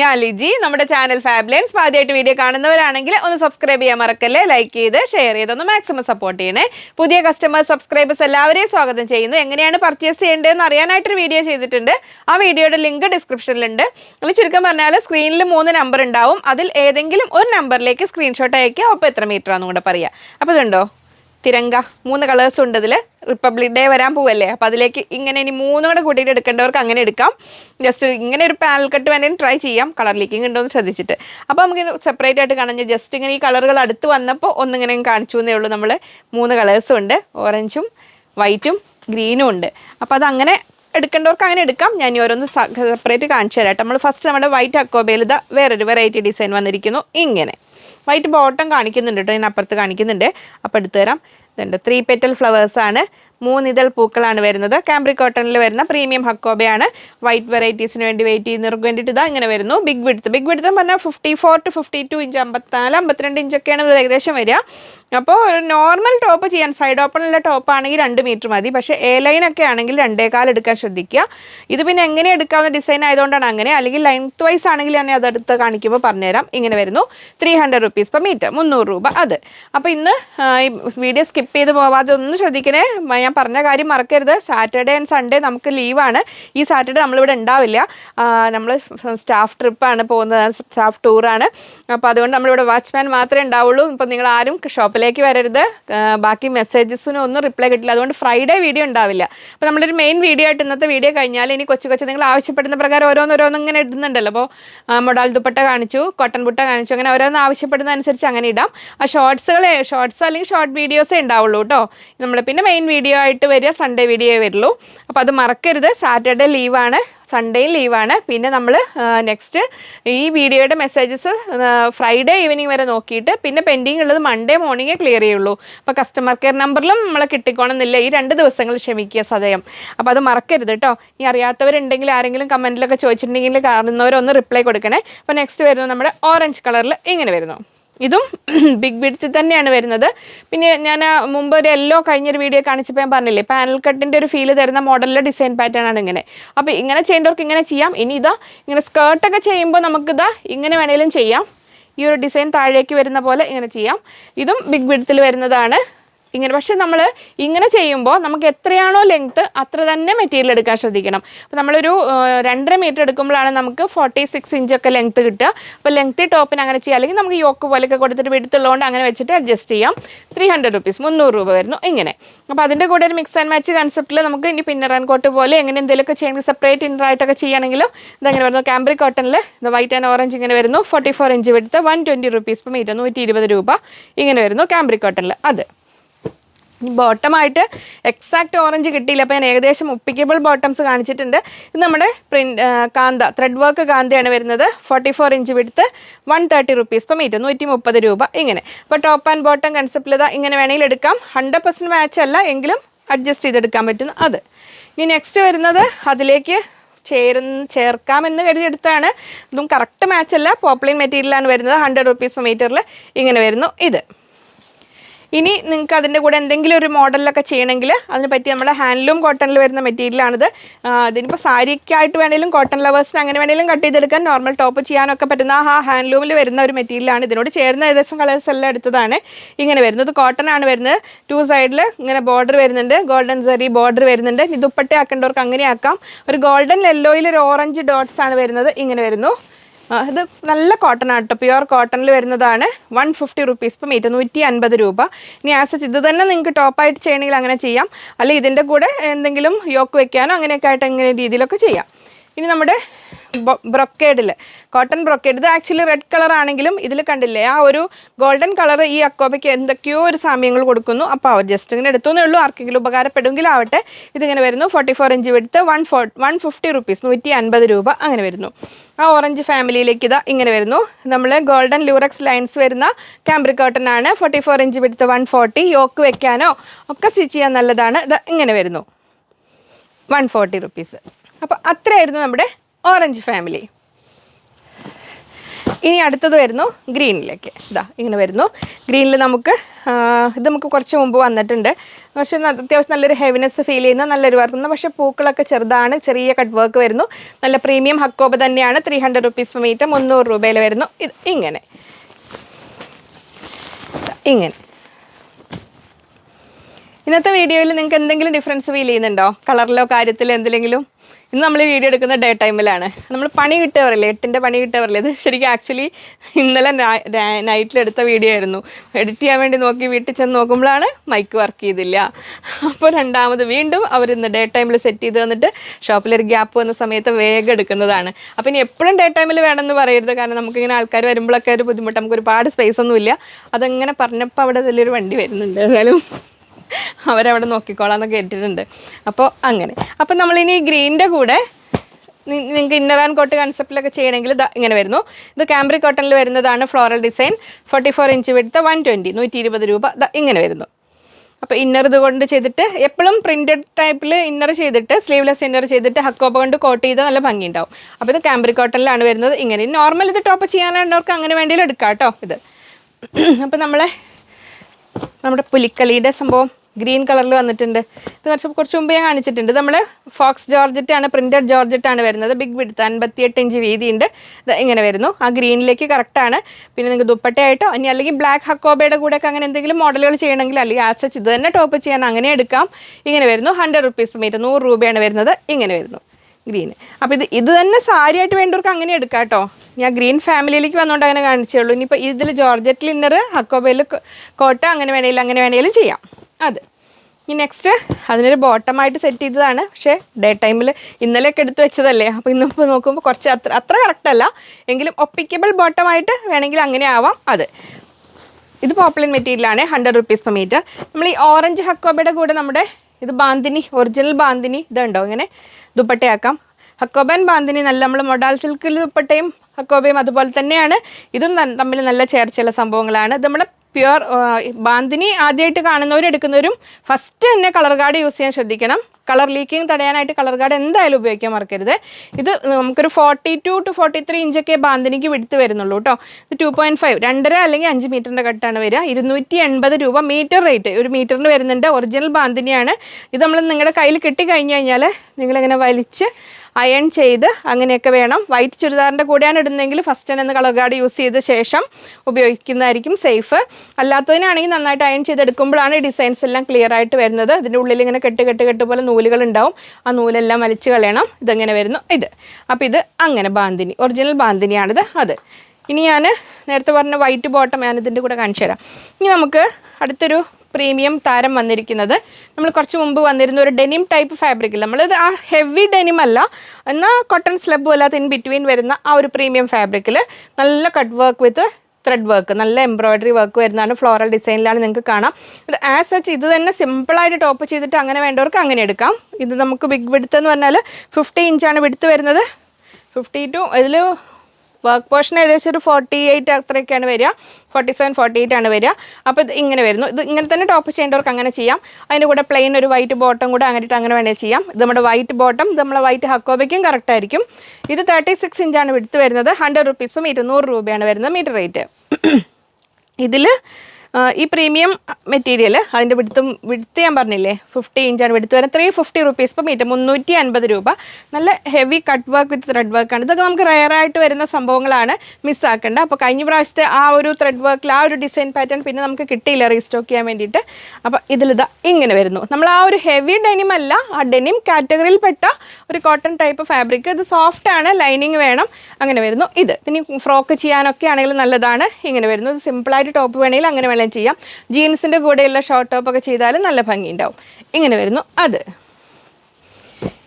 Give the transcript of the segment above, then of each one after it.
ഞാൻ ലിജി. നമ്മുടെ ചാനൽ ഫാബ്ലൻസ് ആദ്യമായിട്ട് വീഡിയോ കാണുന്നവരാണെങ്കിൽ ഒന്ന് സബ്സ്ക്രൈബ് ചെയ്യാൻ മറക്കല്ലേ? ലൈക്ക് ചെയ്ത് ഷെയർ ചെയ്ത് ഒന്ന് മാക്സിമം സപ്പോർട്ട് ചെയ്യണേ. പുതിയ കസ്റ്റമേഴ്സ് സബ്സ്ക്രൈബേഴ്സ് എല്ലാവരെയും സ്വാഗതം ചെയ്യുന്നു. എങ്ങനെയാണ് പർച്ചേസ് ചെയ്യേണ്ടതെന്ന് അറിയാനായിട്ടൊരു വീഡിയോ ചെയ്തിട്ടുണ്ട്. ആ വീഡിയോയുടെ ലിങ്ക് ഡിസ്ക്രിപ്ഷനിലുണ്ട് അതിൽ ചുരുക്കം പറഞ്ഞാൽ സ്ക്രീനിൽ മൂന്ന് നമ്പർ ഉണ്ടാവും. അതിൽ ഏതെങ്കിലും ഒരു നമ്പറിലേക്ക് സ്ക്രീൻഷോട്ട് അയക്കുക അപ്പോൾ എത്ര മീറ്റർ ആണെന്നും കൂടെ പറയാം. അപ്പോൾ ഇതുണ്ടോ? തിരങ്ക. മൂന്ന് കളേഴ്സ് ഉണ്ട് ഇതിൽ റിപ്പബ്ലിക് ഡേ വരാൻ പോവല്ലേ? അപ്പോൾ അതിലേക്ക് ഇങ്ങനെ ഇനി മൂന്നും കൂടെ കൂട്ടിയിട്ട് എടുക്കേണ്ടവർക്ക് അങ്ങനെ എടുക്കാം. ജസ്റ്റ് ഇങ്ങനെ ഒരു പാനൽ കട്ട് വേണമെങ്കിൽ ട്രൈ ചെയ്യാം. കളർ ലീക്കിംഗ് ഉണ്ടോ എന്ന് ശ്രദ്ധിച്ചിട്ട്. അപ്പോൾ നമുക്ക് സെപ്പറേറ്റ് ആയിട്ട് കാണാം ജസ്റ്റ് ഇങ്ങനെ ഈ കളറുകൾ അടുത്ത് വന്നപ്പോൾ ഒന്നിങ്ങനെ കാണിച്ചു എന്നേ ഉള്ളൂ നമ്മൾ മൂന്ന് കളേഴ്സും ഉണ്ട്. ഓറഞ്ചും വൈറ്റും ഗ്രീനും ഉണ്ട്. അപ്പോൾ അതങ്ങനെ എടുക്കേണ്ടവർക്ക് അങ്ങനെ എടുക്കാം. ഞാൻ ഓരോന്ന് സെപ്പറേറ്റ് കാണിച്ചു തരാം നമ്മൾ ഫസ്റ്റ് നമ്മുടെ വൈറ്റ് അക്കോബേലിത വേറൊരു വെറൈറ്റി ഡിസൈൻ വന്നിരിക്കുന്നു. ഇങ്ങനെ. വൈറ്റ് ബോട്ടം കാണിക്കുന്നുണ്ട് കേട്ടോ ഞാൻ ഇതിനപ്പുറത്ത് കാണിക്കുന്നുണ്ട്. അപ്പോൾ എടുത്തു തരാം. ഇതുണ്ട് ത്രീ പെറ്റൽ ഫ്ലവേഴ്സാണ് മൂന്നിതൾ പൂക്കളാണ് വരുന്നത്. കാംബ്രി കോട്ടണിൽ വരുന്ന പ്രീമിയം ഹക്കോബയാണ് വൈറ്റ് വെറൈറ്റീസിന് വേണ്ടി വെയിറ്റ് ചെയ്യുന്നവർക്ക് വേണ്ടിയിട്ട് ഇതാ ഇങ്ങനെ വരുന്നു. ബിഗ് വിടുത്ത് ബിഗ് എന്ന് പറഞ്ഞാൽ fifty four two fifty two inch അമ്പത്തിനാല് അമ്പത്തിരണ്ട് ഇഞ്ചൊക്കെയാണ് ഏകദേശം വരിക. അപ്പോൾ ഒരു നോർമൽ ടോപ്പ് ചെയ്യാൻ സൈഡ് ഓപ്പൺ ഉള്ള ടോപ്പ് ആണെങ്കിൽ രണ്ട് മീറ്റർ മതി. പക്ഷേ എ ലൈൻ ഒക്കെ ആണെങ്കിൽ രണ്ടേകാൽ എടുക്കാൻ ശ്രദ്ധിക്കുക. ഇത് പിന്നെ എങ്ങനെ എടുക്കാവുന്ന ഡിസൈൻ ആയതുകൊണ്ടാണ് അങ്ങനെ. അല്ലെങ്കിൽ ലെങ്ത് വൈസ് ആണെങ്കിൽ ഞാൻ അതെടുത്ത് കാണിക്കുമ്പോൾ പറഞ്ഞുതരാം. ഇങ്ങനെ വരുന്നു. Three hundred rupees per metre മുന്നൂറ് രൂപ. അത്. അപ്പോൾ ഇന്ന് ഈ വീഡിയോ സ്കിപ്പ് ചെയ്ത് പോവാതെ ഒന്ന് ശ്രദ്ധിക്കണേ. ഞാൻ പറഞ്ഞ കാര്യം മറക്കരുത്. സാറ്റർഡേ ആൻഡ് സൺഡേ നമുക്ക് ലീവാണ് ഈ സാറ്റർഡേ നമ്മളിവിടെ ഉണ്ടാവില്ല. നമ്മൾ സ്റ്റാഫ് ട്രിപ്പാണ് പോകുന്നത്. സ്റ്റാഫ് ടൂറാണ് അപ്പോൾ അതുകൊണ്ട് നമ്മളിവിടെ വാച്ച്മാൻ മാത്രമേ ഉണ്ടാവുള്ളൂ. ഇപ്പം നിങ്ങൾ ആരും ഷോപ്പിലേക്ക് വരരുത്. ബാക്കി മെസ്സേജസിനും ഒന്നും റിപ്ലൈ കിട്ടില്ല. അതുകൊണ്ട് ഫ്രൈഡേ വീഡിയോ ഉണ്ടാവില്ല. അപ്പോൾ നമ്മളൊരു മെയിൻ വീഡിയോ ആയിട്ട് ഇന്നത്തെ വീഡിയോ കഴിഞ്ഞാൽ ഇനി കൊച്ചു കൊച്ചു നിങ്ങൾ ആവശ്യപ്പെടുന്ന പ്രകാരം ഓരോന്നോരോന്നും ഇങ്ങനെ ഇടുന്നുണ്ടല്ലോ. അപ്പോൾ മൊഡാൽ ദുപ്പട്ട കാണിച്ചു കോട്ടൺ ബുട്ട കാണിച്ചു അങ്ങനെ ഓരോന്ന് ആവശ്യപ്പെടുന്ന അനുസരിച്ച് അങ്ങനെ ഇടാം. ആ ഷോർട്സുകൾ ഷോർട്സ് അല്ലെങ്കിൽ ഷോർട്ട് വീഡിയോസേ ഉണ്ടാവുള്ളൂ കേട്ടോ. നമ്മൾ പിന്നെ മെയിൻ വീഡിയോ ആയിട്ട് വരിക സൺഡേ വീഡിയോ വരുള്ളൂ അപ്പോൾ അത് മറക്കരുത്. സാറ്റർഡേ ലീവാണ് സൺഡേയും ലീവാണ് പിന്നെ നമ്മൾ നെക്സ്റ്റ് ഈ വീഡിയോയുടെ മെസ്സേജസ് ഫ്രൈഡേ ഈവനിങ് വരെ നോക്കിയിട്ട് പിന്നെ പെൻഡിങ് ഉള്ളത് മൺഡേ മോർണിംഗേ ക്ലിയർ ചെയ്യുള്ളൂ. അപ്പോൾ കസ്റ്റമർ കെയർ നമ്പറിലും നമ്മളെ കിട്ടിക്കോണമെന്നില്ല ഈ രണ്ട് ദിവസങ്ങൾ ക്ഷമിക്കുക സദയം. അപ്പോൾ അത് മറക്കരുത് കേട്ടോ ഈ അറിയാത്തവരുണ്ടെങ്കിൽ ആരെങ്കിലും കമന്റിലൊക്കെ ചോദിച്ചിട്ടുണ്ടെങ്കിൽ കാണുന്നവരൊന്ന് റിപ്ലൈ കൊടുക്കണേ. അപ്പോൾ നെക്സ്റ്റ് വരുന്നത് നമ്മുടെ ഓറഞ്ച് കളറിൽ ഇങ്ങനെ വരുന്നു. ഇതും ബിഗ് ബിഡ്ത്തിൽ തന്നെയാണ് വരുന്നത്. പിന്നെ ഞാൻ മുമ്പ് ഒരു യെല്ലോ കഴിഞ്ഞൊരു വീഡിയോ കാണിച്ചപ്പോൾ ഞാൻ പറഞ്ഞില്ലേ പാനൽ കട്ടിന്റെ ഒരു ഫീൽ തരുന്ന മോഡലിലെ ഡിസൈൻ പാറ്റേൺ ആണ് ഇങ്ങനെ. അപ്പോൾ ഇങ്ങനെ ചെയ്യേണ്ടവർക്ക് ഇങ്ങനെ ചെയ്യാം. ഇനി ഇതാ ഇങ്ങനെ സ്കേർട്ടൊക്കെ ചെയ്യുമ്പോൾ നമുക്കിതാ ഇങ്ങനെ വേണേലും ചെയ്യാം. ഈ ഒരു ഡിസൈൻ താഴേക്ക് വരുന്ന പോലെ ഇങ്ങനെ ചെയ്യാം. ഇതും ബിഗ് ബിഡ്ത്തിൽ വരുന്നതാണ്. ഇങ്ങനെ. പക്ഷെ നമ്മൾ ഇങ്ങനെ ചെയ്യുമ്പോൾ നമുക്ക് എത്രയാണോ ലെങ്ത്ത് അത്ര തന്നെ മെറ്റീരിയൽ എടുക്കാൻ ശ്രദ്ധിക്കണം. അപ്പോൾ നമ്മളൊരു രണ്ടര മീറ്റർ എടുക്കുമ്പോഴാണ് നമുക്ക് ഫോർട്ടി സിക്സ് ഇഞ്ചൊക്കെ ലെങ്ത്ത് കിട്ടുക. അപ്പോൾ ലെങ്ത്ത് ടോപ്പിന് അങ്ങനെ ചെയ്യാം. അല്ലെങ്കിൽ നമുക്ക് യോക്ക് പോലെയൊക്കെ കൊടുത്തിട്ട് വെടുത്തുള്ളതുകൊണ്ട് അങ്ങനെ വെച്ചിട്ട് അഡ്ജസ്റ്റ് ചെയ്യാം. ത്രീ ഹൺഡ്രഡ് റുപ്പീസ് മുന്നൂറ് രൂപ വരുന്നു. ഇങ്ങനെ. അപ്പോൾ അതിന്റെ കൂടെ ഒരു മിക്സ് ആൻഡ് മാച്ച് കൺസെപ്റ്റിൽ നമുക്ക് ഇനി പിന്നർ ആൻഡ് കോട്ട് പോലെ എങ്ങനെ എന്തെങ്കിലുമൊക്കെ ചെയ്യണമെങ്കിൽ സെപ്പറേറ്റ് ഇന്നർ ചെയ്യുകയാണെങ്കിലും ഇതങ്ങനെ വരുന്നു? കാംബ്രി കോട്ടണിൽ ഇത് വൈറ്റ് ആൻഡ് ഓറഞ്ച് ഇങ്ങനെ വരുന്നു. ഫോർട്ടി ഫോർ ഇഞ്ച് വെടുത്ത് വൺ ട്വന്റി റുപ്പീസ് ഇപ്പം മീറ്റർ നൂറ്റി ഇരുപത് രൂപ ഇങ്ങനെ വരുന്നു കാംബ്രി കോട്ടണിൽ അത്. ബോട്ടമായിട്ട് എക്സാക്റ്റ് ഓറഞ്ച് കിട്ടിയില്ല. അപ്പോൾ ഞാൻ ഏകദേശം ഒപ്പിക്കബിൾ ബോട്ടംസ് കാണിച്ചിട്ടുണ്ട്. ഇത് നമ്മുടെ പ്രിന്റ് കാന്ത ത്രെഡ് വർക്ക് കാന്തയാണ് വരുന്നത്. ഫോർട്ടി ഫോർ ഇഞ്ച് വിടുത്ത് വൺ തേർട്ടി റുപ്പീസ് ഇപ്പം മീറ്റർ നൂറ്റി മുപ്പത് രൂപ ഇങ്ങനെ. അപ്പോൾ ടോപ്പ് ആൻഡ് ബോട്ടം കൺസെപ്റ്റിൽ ഇതാ ഇങ്ങനെ വേണമെങ്കിൽ എടുക്കാം. ഹൺഡ്രഡ് പെർസെന്റ് മാച്ച് അല്ല എങ്കിലും അഡ്ജസ്റ്റ് ചെയ്തെടുക്കാൻ പറ്റുന്ന അത്. ഇനി നെക്സ്റ്റ് വരുന്നത് അതിലേക്ക് ചേരുന്ന ചേർക്കാമെന്ന് കരുതിയെടുത്താണ് ഇതും കറക്റ്റ് മാച്ചല്ല പോപ്ലിൻ മെറ്റീരിയലാണ് വരുന്നത്. ഹൺഡ്രഡ് റുപ്പീസ് പെർ മീറ്ററിൽ ഇങ്ങനെ വരുന്നു ഇത്. ഇനി നിങ്ങൾക്ക് അതിന്റെ കൂടെ എന്തെങ്കിലും ഒരു മോഡലിലൊക്കെ ചെയ്യണമെങ്കിൽ അതിനെ പറ്റി നമ്മുടെ ഹാൻഡ്ലൂം കോട്ടണിൽ വരുന്ന മെറ്റീരിയലാണിത് ഇതിനിപ്പോൾ സാരിക്കായിട്ട് വേണേലും കോട്ടൺ ലവേഴ്സിന് അങ്ങനെ വേണേലും കട്ട് ചെയ്തെടുക്കാൻ നോർമൽ ടോപ്പ് ചെയ്യാനൊക്കെ പറ്റുന്ന ആ ഹാൻഡ്ലൂമിൽ വരുന്ന ഒരു മെറ്റീരിയലാണ് ഇതിനോട് ചേർന്ന ഏകദേശം കളേഴ്സ് എല്ലാം എടുത്തതാണ്. ഇങ്ങനെ വരുന്നത് കോട്ടൺ ആണ് വരുന്നത്. ടു സൈഡിൽ ഇങ്ങനെ ബോർഡർ വരുന്നുണ്ട്. ഗോൾഡൻ സെറി ബോർഡർ വരുന്നുണ്ട്. ഇനി ദുപ്പട്ട ആക്കേണ്ടവർക്ക് അങ്ങനെ ആക്കാം ഒരു ഗോൾഡൻ യെല്ലോയിൽ ഒരു ഓറഞ്ച് ഡോട്ട്സ് ആണ് വരുന്നത്. ഇങ്ങനെ വരുന്നു. ഇത് നല്ല കോട്ടൺ ആട്ടോ പ്യുവർ കോട്ടണിൽ വരുന്നതാണ് വൺ ഫിഫ്റ്റി റുപ്പീസ് ഇപ്പം ഇരുന്നൂറ്റി അൻപത് രൂപ. ഇനി ആസച്ച് ഇത് തന്നെ നിങ്ങൾക്ക് ടോപ്പായിട്ട് ചെയ്യണമെങ്കിൽ അങ്ങനെ ചെയ്യാം. അല്ലെങ്കിൽ ഇതിന്റെ കൂടെ എന്തെങ്കിലും യോക്ക് വെക്കാനോ അങ്ങനെയൊക്കെ ആയിട്ട് എങ്ങനെ രീതിയിലൊക്കെ ചെയ്യാം. ഇനി നമ്മുടെ ബ്രൊക്കേഡിൽ കോട്ടൺ ബ്രൊക്കേഡ്. ഇത് ആക്ച്വലി റെഡ് കളർ ആണെങ്കിലും ഇതിൽ കണ്ടില്ലേ ആ ഒരു ഗോൾഡൻ കളർ ഈ അക്കോബയ്ക്ക് എന്തൊക്കെയോ ഒരു സാമ്യങ്ങൾ കൊടുക്കുന്നു. അപ്പോൾ അവർ ജസ്റ്റ് ഇങ്ങനെ എടുത്തുന്നേ ഉള്ളൂ. ആർക്കെങ്കിലും ഉപകാരപ്പെടുമെങ്കിൽ ആവട്ടെ ഇതിങ്ങനെ വരുന്നു. ഫോർട്ടി ഫോർ ഇഞ്ച് എടുത്ത് one four one fifty rupees നൂറ്റി അൻപത് രൂപ അങ്ങനെ വരുന്നു. ആ ഓറഞ്ച് ഫാമിലിയിലേക്ക് ഇതാ ഇങ്ങനെ വരുന്നു. നമ്മൾ ഗോൾഡൻ ലൂറക്സ് ലൈൻസ് വരുന്ന ക്യാമ്പ്രി കോട്ടൺ ആണ്. ഫോർട്ടി ഫോർ ഇഞ്ച് എടുത്ത് വൺ ഫോർട്ടി യോക്ക് വെക്കാനോ ഒക്കെ സ്റ്റിച്ച് ചെയ്യാൻ നല്ലതാണ്. ഇത് ഇങ്ങനെ വരുന്നു. വൺ ഫോർട്ടി റുപ്പീസ് അപ്പോൾ അത്രയായിരുന്നു നമ്മുടെ ഓറഞ്ച് ഫാമിലി. ഇനി അടുത്തത് വരുന്നു ഗ്രീനിലേക്ക്. ഇതാ ഇങ്ങനെ വരുന്നു. ഗ്രീനിൽ നമുക്ക് ഇത് നമുക്ക് കുറച്ച് മുമ്പ് വന്നിട്ടുണ്ട്. പക്ഷേ അത്യാവശ്യം നല്ലൊരു ഹെവിനെസ് ഫീൽ ചെയ്യുന്ന നല്ലൊരു വർക്ക് പക്ഷേ പൂക്കളൊക്കെ ചെറുതാണ് ചെറിയ കട്ട് വർക്ക് വരുന്നു. നല്ല പ്രീമിയം ഹക്കോബ് തന്നെയാണ്. Three hundred rupees per metre മുന്നൂറ് രൂപയിൽ വരുന്നു. ഇത് ഇങ്ങനെ. ഇങ്ങനെ. ഇന്നത്തെ വീഡിയോയിൽ നിങ്ങൾക്ക് എന്തെങ്കിലും ഡിഫറൻസ് ഫീൽ ചെയ്യുന്നുണ്ടോ? കളറിലോ കാര്യത്തിലോ എന്തെങ്കിലും? ഇന്ന് നമ്മൾ വീഡിയോ എടുക്കുന്ന ഡേ ടൈമിലാണ് നമ്മൾ പണി കിട്ടിയവരല്ലേ? എട്ടിന്റെ പണി കിട്ടിയവരല്ലേ? ഇത് ശരിക്കും ആക്ച്വലി ഇന്നലെ നൈറ്റിലെടുത്ത വീഡിയോ ആയിരുന്നു. എഡിറ്റ് ചെയ്യാൻ വേണ്ടി നോക്കി വീട്ടിൽ ചെന്ന് നോക്കുമ്പോഴാണ് മൈക്ക് വർക്ക് ചെയ്തില്ല. അപ്പോൾ രണ്ടാമത് വീണ്ടും അവർ ഇന്ന് ഡേ ടൈമിൽ സെറ്റ് ചെയ്ത് തന്നിട്ട് ഷോപ്പിലൊരു ഗ്യാപ്പ് വന്ന സമയത്ത് വേഗം എടുക്കുന്നതാണ്. അപ്പോൾ ഇനി എപ്പോഴും ഡേ ടൈമിൽ വേണമെന്ന് പറയരുത്. കാരണം നമുക്കിങ്ങനെ ആൾക്കാർ വരുമ്പോഴൊക്കെ ഒരു ബുദ്ധിമുട്ട് നമുക്ക് ഒരുപാട് സ്പേസ് ഒന്നുമില്ല. അതങ്ങനെ പറഞ്ഞപ്പോൾ അവിടെ ഇതിലൊരു വണ്ടി വരുന്നുണ്ട്. ഏതായാലും അവരവിടെ നോക്കിക്കോളാന്നൊക്കെ കേട്ടിട്ടുണ്ട്. അപ്പോൾ അങ്ങനെ. അപ്പോൾ നമ്മളിനി ഗ്രീനിന്റെ കൂടെ നിങ്ങൾക്ക് ഇന്നർ ആൻഡ് കോട്ട് കൺസെപ്റ്റിലൊക്കെ ചെയ്യണമെങ്കിൽ ഇങ്ങനെ വരുന്നു. ഇത് ക്യാമ്പ്രി കോട്ടണിൽ വരുന്നതാണ് floral design forty four inch വിടുത്ത one twenty നൂറ്റി ഇരുപത് രൂപ ഇങ്ങനെ വരുന്നു. അപ്പോൾ ഇന്നർ ഇത് കൊണ്ട് ചെയ്തിട്ട് എപ്പോഴും പ്രിന്റഡ് ടൈപ്പിൽ ഇന്നർ ചെയ്തിട്ട് സ്ലീവ്ലെസ് ഇന്നർ ചെയ്തിട്ട് ഹക്കോപ്പ കൊണ്ട് കോട്ട് ചെയ്താൽ നല്ല ഭംഗിയുണ്ടാവും. അപ്പോൾ ഇത് ക്യാമ്പ്രി കോട്ടണിലാണ് വരുന്നത്. ഇങ്ങനെ നോർമൽ ഇത് ടോപ്പ് ചെയ്യാനുള്ളവർക്ക് അങ്ങനെ വേണ്ടിയാലും എടുക്കാം കേട്ടോ ഇത്. അപ്പോൾ നമ്മളെ നമ്മുടെ പുലിക്കളിയുടെ സംഭവം ഗ്രീൻ കളറിൽ വന്നിട്ടുണ്ട്. ഇത് കുറച്ച് കുറച്ച് മുമ്പ് ഞാൻ കാണിച്ചിട്ടുണ്ട്. നമ്മൾ ഫോക്സ് ജോർജറ്റ് ആണ് പ്രിന്റഡ് ജോർജറ്റ് ആണ് വരുന്നത്. ബിഗ് വിടുത്ത് അൻപത്തിയെട്ട് ഇഞ്ച് വീതിയുണ്ട്. ഇങ്ങനെ വരുന്നു. ആ ഗ്രീനിലേക്ക് കറക്റ്റാണ് പിന്നെ നിങ്ങൾക്ക് ദുപ്പട്ടയായിട്ടോ ഇനി അല്ലെങ്കിൽ ബ്ലാക്ക് ഹക്കോബയുടെ കൂടെ ഒക്കെ അങ്ങനെ എന്തെങ്കിലും മോഡലുകൾ ചെയ്യണമെങ്കിൽ അല്ലെങ്കിൽ ആസച്ച് ഇത് തന്നെ ടോപ്പ് ചെയ്യാൻ അങ്ങനെ എടുക്കാം. ഇങ്ങനെ വരുന്നു. ഹൺഡ്രഡ് റുപ്പീസ് പെർ മീറ്റർ നൂറ് രൂപയാണ് വരുന്നത്. ഇങ്ങനെ വരുന്നു. ഗ്രീൻ അപ്പോൾ ഇത് ഇത് തന്നെ സാരി ആയിട്ട് വേണ്ടവർക്ക് അങ്ങനെ എടുക്കാം കേട്ടോ ഞാൻ ഗ്രീൻ ഫാമിലിയിലേക്ക് വന്നുകൊണ്ട് അങ്ങനെ കാണിച്ചേ ഉള്ളൂ. ഇനിയിപ്പോൾ ഇതിൽ ജോർജറ്റിൽ ഇന്നർ ഹക്കോബയിൽ കോട്ട അങ്ങനെ വേണമെങ്കിലും അങ്ങനെ വേണമെങ്കിലും ചെയ്യാം. അത്. ഇനി നെക്സ്റ്റ് അതിനൊരു ബോട്ടമായിട്ട് സെറ്റ് ചെയ്തതാണ്. പക്ഷേ ഡേ ടൈമിൽ ഇന്നലെയൊക്കെ എടുത്ത് വെച്ചതല്ലേ? അപ്പോൾ ഇന്നിപ്പോൾ നോക്കുമ്പോൾ കുറച്ച് അത്ര അത്ര കറക്റ്റല്ല എങ്കിലും ഒപ്പിക്കബിൾ ബോട്ടമായിട്ട് വേണമെങ്കിൽ അങ്ങനെ ആവാം. അത്. ഇത് പോപ്പുലർ മെറ്റീരിയലാണ് ഹൺഡ്രഡ് റുപ്പീസ് പെർ മീറ്റർ നമ്മൾ ഈ ഓറഞ്ച് ഹക്കോബയുടെ കൂടെ നമ്മുടെ ഇത് ബാന്തിനി ഒറിജിനൽ ബാന്തിനി ഇതുണ്ടോ? ഇങ്ങനെ ദുപ്പട്ടയാക്കാം. ഹക്കോബൻ ബാന്തിനി നല്ല നമ്മൾ മൊഡാൽ സിൽക്കിൽ ദുപ്പട്ടയും ഹക്കോബയും അതുപോലെ തന്നെയാണ്. ഇതും തമ്മിൽ നല്ല ചേർച്ചയുള്ള സംഭവങ്ങളാണ്. ഇത് നമ്മുടെ പ്യുവർ ബാന്തിനി ആദ്യമായിട്ട് കാണുന്നവരും എടുക്കുന്നവരും ഫസ്റ്റ് തന്നെ കളർ ഗാർഡ് യൂസ് ചെയ്യാൻ ശ്രദ്ധിക്കണം. കളർ ലീക്കിംഗ് തടയാനായിട്ട് കളർ ഗാർഡ് എന്തായാലും ഉപയോഗിക്കാൻ മറക്കരുത്. ഇത് നമുക്കൊരു forty two two forty three ഇഞ്ചൊക്കെ ബാന്തിനിക്ക് വിടുത്ത് വരുന്നുള്ളൂ കേട്ടോ ഇത് ടു പോയിന്റ് ഫൈവ് രണ്ടര അല്ലെങ്കിൽ അഞ്ച് മീറ്ററിന്റെ കട്ടാണ് വരിക. ഇരുന്നൂറ്റി എൺപത് രൂപ മീറ്റർ റേറ്റ് ഒരു മീറ്ററിന് വരുന്നുണ്ട്. ഒറിജിനൽ ബാന്തിനിയാണ്. ഇത് നമ്മൾ നിങ്ങളുടെ കയ്യിൽ കിട്ടി കഴിഞ്ഞ് കഴിഞ്ഞാൽ നിങ്ങളിങ്ങനെ വലിച്ച് അയൺ ചെയ്ത് അങ്ങനെയൊക്കെ വേണം. വൈറ്റ് ചുരിദാറിന്റെ കൂടെയാണ് ഇടുന്നതെങ്കിൽ ഫസ്റ്റ് തന്നെ കളർ ഗാർഡ് യൂസ് ചെയ്ത ശേഷം ഉപയോഗിക്കുന്നതായിരിക്കും സേഫ് അല്ലാത്തതിനാണെങ്കിൽ നന്നായിട്ട് അയൺ ചെയ്തെടുക്കുമ്പോഴാണ് ഈ ഡിസൈൻസ് എല്ലാം ക്ലിയർ ആയിട്ട് വരുന്നത്. ഇതിന്റെ ഉള്ളിൽ ഇങ്ങനെ കെട്ട് കെട്ട് കെട്ട് പോലെ നൂലുകൾ ഉണ്ടാവും. ആ നൂലെല്ലാം വലിച്ചു കളയണം. ഇതെങ്ങനെ വരുന്നു? ഇത്. അപ്പോൾ ഇത് അങ്ങനെ ബാന്തിനി. ഒറിജിനൽ ബാന്തിനിയാണിത്. അത്. ഇനി ഞാൻ നേരത്തെ പറഞ്ഞ വൈറ്റ് ബോട്ടം ഞാനിതിന്റെ കൂടെ കാണിച്ചു തരാം. ഇനി നമുക്ക് അടുത്തൊരു പ്രീമിയം താരം വന്നിരിക്കുന്നത്. നമ്മൾ കുറച്ച് മുമ്പ് വന്നിരുന്ന ഒരു ഡെനിം ടൈപ്പ് ഫാബ്രിക്കിൽ നമ്മളിത് ആ ഹെവി ഡെനിം അല്ല. എന്നാൽ കോട്ടൺ സ്ലബ് അല്ലാത്ത ഇൻ ബിറ്റ്വീൻ വരുന്ന ആ ഒരു പ്രീമിയം ഫാബ്രിക്കിൽ നല്ല cut work with thread work നല്ല എംബ്രോയ്ഡറി വർക്ക് വരുന്നതാണ് ഫ്ലോറൽ ഡിസൈനിലാണ് നിങ്ങൾക്ക് കാണാം. ഇത് ആസ് സച്ച് ഇത് തന്നെ സിമ്പിളായിട്ട് ടോപ്പ് ചെയ്തിട്ട് അങ്ങനെ വേണ്ടവർക്ക് അങ്ങനെ എടുക്കാം. ഇത് നമുക്ക് ബിഗ് വിടുത്ത് എന്ന് പറഞ്ഞാൽ ഫിഫ്റ്റി ഇഞ്ചാണ് വിടുത്ത് വരുന്നത്. ഫിഫ്റ്റി ടു ഇതിൽ വർക്ക് പോർഷൻ ഏകദേശം ഒരു ഫോർട്ടി എയ്റ്റ് അത്രയൊക്കെയാണ് വരിക. ഫോർട്ടി സെവൻ ഫോർട്ടി എയ്റ്റ് ആണ് വരിക. അപ്പോൾ ഇത് ഇങ്ങനെ വരുന്നു. ഇത് ഇങ്ങനെ തന്നെ ടോപ്പ് ചെയ്യേണ്ടവർക്ക് അങ്ങനെ ചെയ്യാം. അതിന്റെ കൂടെ പ്ലെയിൻ ഒരു വൈറ്റ് ബോട്ടം കൂടെ അങ്ങനെ ഇട്ട് അങ്ങനെ വേണേൽ ചെയ്യാം. ഇത് നമ്മുടെ വൈറ്റ് ബോട്ടം ഇത് നമ്മളെ വൈറ്റ് ഹക്കോബയ്ക്കും കറക്റ്റ് ആയിരിക്കും. ഇത് തേർട്ടി സിക്സ് ഇഞ്ചാണ് വിടുത്ത് വരുന്നത്. ഹൺഡ്രഡ് റുപ്പീസ് ഇപ്പം ഇരുന്നൂറ് നൂറ് രൂപയാണ് വരുന്നത് മീറ്റർ റേറ്റ് ഇതിൽ ഈ പ്രീമിയം മെറ്റീരിയൽ അതിന്റെ വിടുത്തും വിടുത്ത് ഞാൻ പറഞ്ഞില്ലേ ഫിഫ്റ്റി ഇഞ്ചാണ് വിടുത്ത് വരുന്നത്. Three fifty rupees per metre മുന്നൂറ്റി അൻപത് രൂപ. നല്ല heavy cut work with thread വർക്കാണ് ഇതൊക്കെ നമുക്ക് റയറായിട്ട് വരുന്ന സംഭവങ്ങളാണ് മിസ്സാക്കേണ്ട അപ്പോൾ കഴിഞ്ഞ പ്രാവശ്യത്തെ ആ ഒരു ത്രെഡ് വർക്കിൽ ആ ഒരു ഡിസൈൻ പാറ്റേൺ പിന്നെ നമുക്ക് കിട്ടിയില്ല റീസ്റ്റോക്ക് ചെയ്യാൻ വേണ്ടിയിട്ട്. അപ്പോൾ ഇതിലിതാ ഇങ്ങനെ വരുന്നു. നമ്മൾ ആ ഒരു ഹെവി ഡെനിം അല്ല ആ ഡെനിം കാറ്റഗറിയിൽപ്പെട്ട ഒരു കോട്ടൺ ടൈപ്പ് ഫാബ്രിക് ഇത് സോഫ്റ്റ് ആണ് ലൈനിങ് വേണം. അങ്ങനെ വരുന്നു. ഇത്. ഇനി ഫ്രോക്ക് ചെയ്യാനൊക്കെ ആണെങ്കിൽ നല്ലതാണ്. ഇങ്ങനെ വരുന്നു. സിമ്പിളായിട്ട് ടോപ്പ് വേണമെങ്കിൽ അങ്ങനെ വേണമെങ്കിൽ ചെയ്യാം. ജീൻസിന്റെ കൂടെയുള്ള ഷോർട്ട് ടോപ്പ് ഒക്കെ ചെയ്താലും നല്ല ഭംഗിയുണ്ടാവും. ഇങ്ങനെ വരുന്നു അത്.